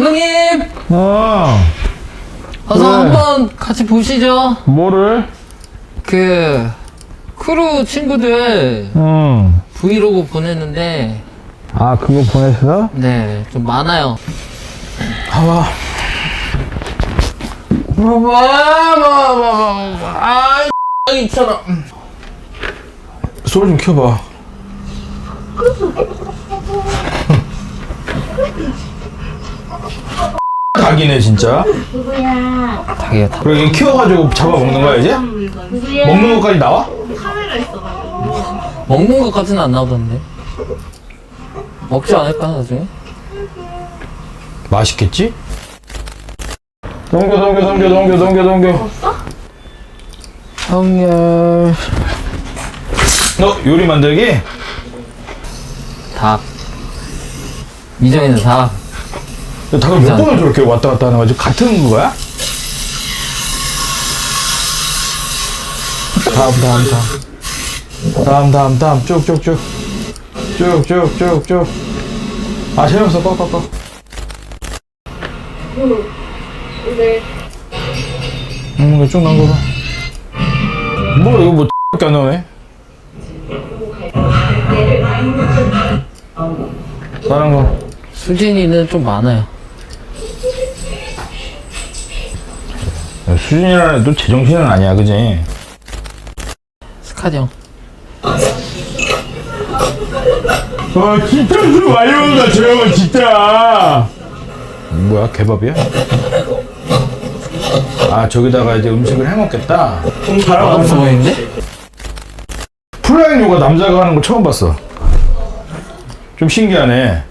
감독님! 어, 어서 왜? 한번 같이 보시죠. 뭐를? 그, 크루 친구들 응. 브이로그 보냈는데, 아, 그거 보냈어? 네, 좀 많아요. 봐봐. 봐봐, 봐봐, 봐봐. 아, 이처럼. 소리 좀 켜봐. 닭이네, 진짜. 누구야? 닭이야, 닭. 그리고 이거 키워가지고 잡아먹는 거야, 이제? 누구야? 먹는 것까지 나와? 카메라 있어가지고. 먹는 것까지는 안 나오던데. 먹지 않을까, 나중에? 맛있겠지? 넘겨, 넘겨, 넘겨, 넘겨, 넘겨, 넘겨. 성열. 너 요리 만들기? 닭. 이정이는 닭. 너 닭을 몇. 번을 저렇게 왔다 갔다 하는 거지? 같은 거야? 다음, 다음, 다음. 다음, 다음, 다음. 쭉, 쭉, 쭉. 쭉, 쭉, 쭉, 쭉. 아, 재밌어. 꺼, 꺼, 꺼. 네. 음, 이거 쭉 남겨봐. 뭐, 이거 뭐, X밖에 안 나오네? 다른 거. 수진이는 좀 많아요. 수진이라는 애도 제정신은 아니야, 그지? 스카디 형. 아, 진짜 술 많이 먹는다, 저 형은 진짜! 뭐야, 개밥이야? 아, 저기다가 이제 음식을 해 먹겠다? 아, 보이는데? 플라잉 요가 남자가 하는 거 처음 봤어. 좀 신기하네.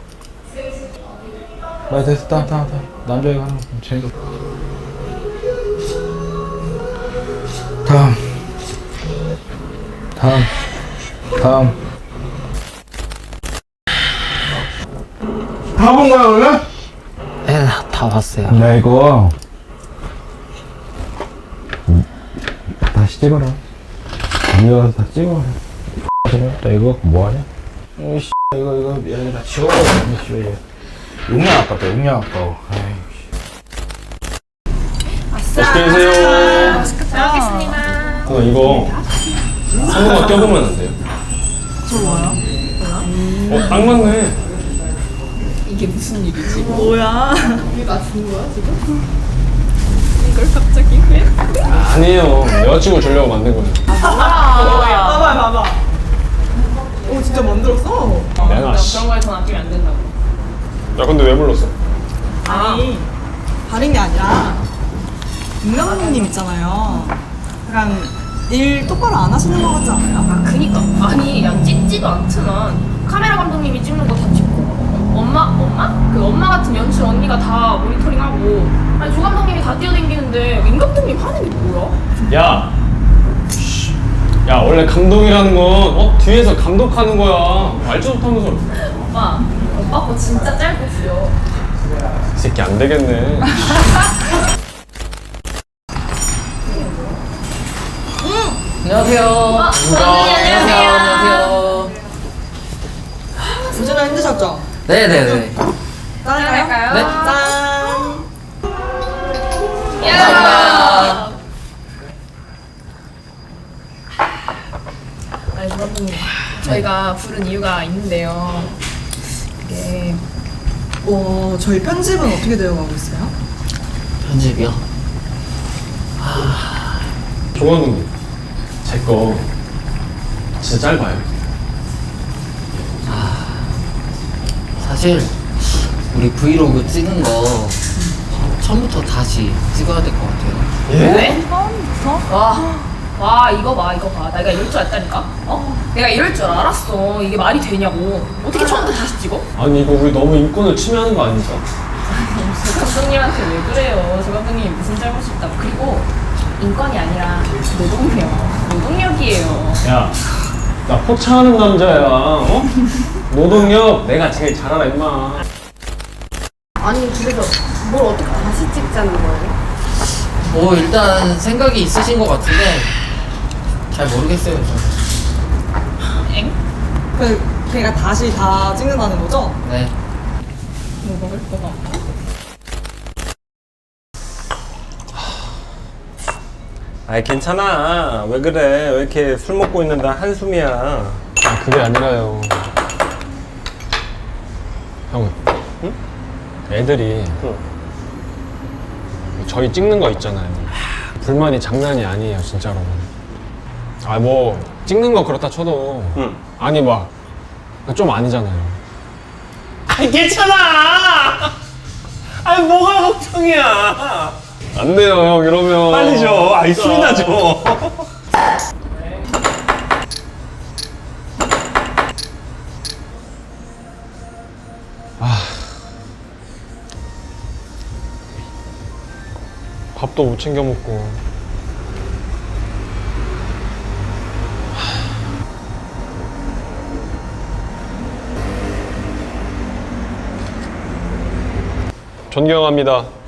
아, 됐어, 다, 다, 다. 남자가 하는 거 재밌어. 다음. 다음. 다음. 다 본 거야, 그러면? 에, 다 봤어요. 나 이거. 음, 다시 찍어라. 이거 다 찍어라. 나 이거 뭐하냐? 이씨, 이거, 이거, 야, 나 지워. 이씨. 용량 아깝다, 용량 아까워. 아이, 맛있게 드세요. 어, 이거 상어가 껴보면 안 돼요? 저 뭐요? 어, 딱 맞네. 뭐야? 이게 맞춘 거야 지금? 이걸 갑자기 왜? 아니에요. 여자친구 주려고 만든 거예요. 봐봐 봐봐. 오 진짜 만들었어? 내가 씨. 그런 거에 돈 아끼면 안 된다고. 야, 근데 왜 불렀어? 아니 다른 게 아니라 김감독님 있잖아요. 약간 일 똑바로 안 하시는 것 같지 않아요? 아, 그니까. 아니, 야, 찍지도 않지만, 카메라 감독님이 찍는 거 다 찍고, 엄마, 엄마? 그 엄마 같은 연출 언니가 다 모니터링하고, 아니, 조 감독님이 다 뛰어다니는데, 임 감독님 하는 게 뭐야? 야. 씨. 야, 원래 감독이라는 건 어? 뒤에서 감독하는 거야. 알지도 못하면서. 오빠, 오빠 거 진짜 짧고 줄여. 이 새끼 안 되겠네. 안녕하세요. 아, 언니, 안녕하세요. 안녕하세요. 오전에 힘드셨죠? 네네네. 짠할까요? 네. 짠. 야! 아니, 조 감독님. 저희가 부른 이유가 있는데요. 이게, 어 저희 편집은 어떻게 되어가고 있어요? 편집이요? 조감독님. 제 거 진짜 짧아요. 사실, 우리 브이로그 찍은 거 처음부터 다시 찍어야 될 것 같아요. 왜? 와, 와, 이거 봐, 이거 봐. 내가 이럴 줄 알다니까? 어? 내가 이럴 줄 알았어. 이게 말이 되냐고. 어떻게 처음부터 다시 찍어? 아니, 이거 우리 너무 인권을 침해하는 거 아니죠? 조 감독님한테 왜 그래요? 조 감독님이 무슨 잘못이 있다고. 그리고 인권이 아니라 노동력. 노동력이에요. 야, 나 포차하는 남자야. 어? 노동력 내가 제일 잘 알아, 임마. 아니, 그래서 뭘 어떻게 다시 찍자는 거예요? 뭐, 일단 생각이 있으신 것 같은데, 잘 모르겠어요. 저는. 엥? 그 걔가 다시 다 찍는다는 거죠? 네. 뭐 먹을 거가 없고. 아이 괜찮아 왜 그래 왜 이렇게 술 먹고 있는데 한숨이야 아, 그게 아니라요. 형, 애들이 저희 찍는 거 있잖아요. 불만이 장난이 아니에요, 진짜로. 아, 뭐 찍는 거 그렇다 쳐도 응. 아니 막 좀 아니잖아요. 아이 괜찮아 아이 뭐가 걱정이야 안 돼요, 형 이러면. 빨리 줘 아이 술이나 줘 밥도 못 챙겨 먹고. 존경합니다.